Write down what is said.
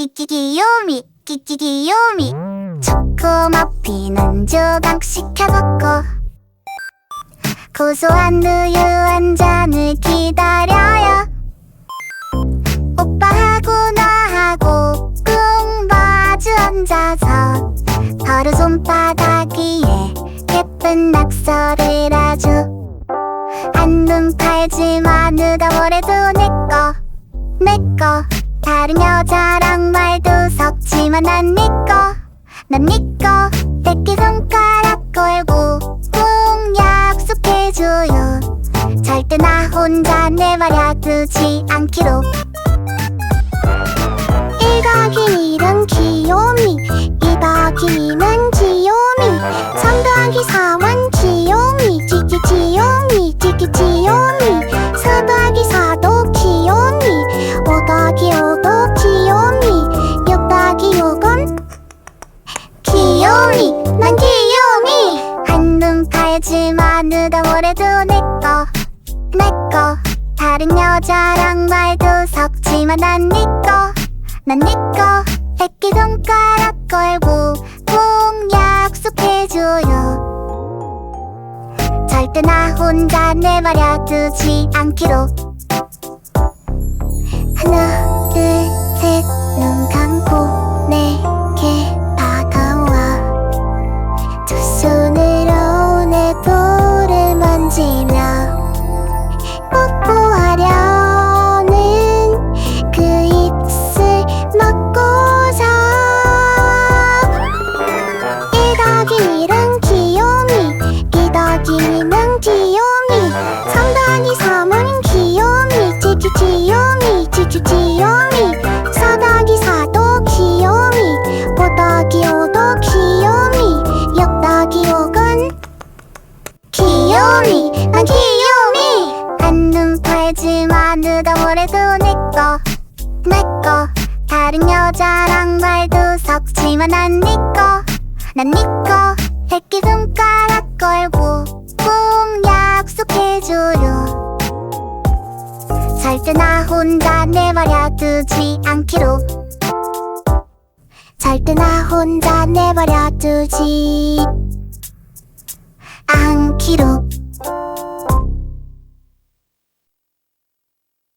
끼끼끼요미 끼끼끼요미 초코머피는 조각 시켜먹고 고소한 우유 한 잔을 기다려요. 오빠하고 나하고 꿍 마주 앉아서 서로 손바닥 위에 예쁜 낙서를 하죠 한눈 팔지마 누가 뭐래도 내꺼 내꺼 다른 말도 섞지만 난 니꺼 난 니꺼. 새끼 손가락 걸고 꼭 약속해줘요. 절대 나 혼자 내버려 두지 않기로 뭐래도 내꺼 내꺼 다른 여자랑 말도 섞지만 난 니꺼 난 니꺼 새끼손가락 걸고 꼭 약속해줘요. 절대 나 혼자 내버려 두지 않기로 귀요미 4 더하기 4도 귀요미 5 더하기 5도 귀요미 6 더하기 6은 귀요미 난 귀요미 한눈 팔지마 누가 뭐래도 내꺼 내꺼. 다른 여자랑 말도 섞지만 난 니꺼 난 니꺼. 새끼 손가락 걸고 절대 나 혼자 내버려 두지 않기로. 절대 나 혼자 내버려 두지 않기로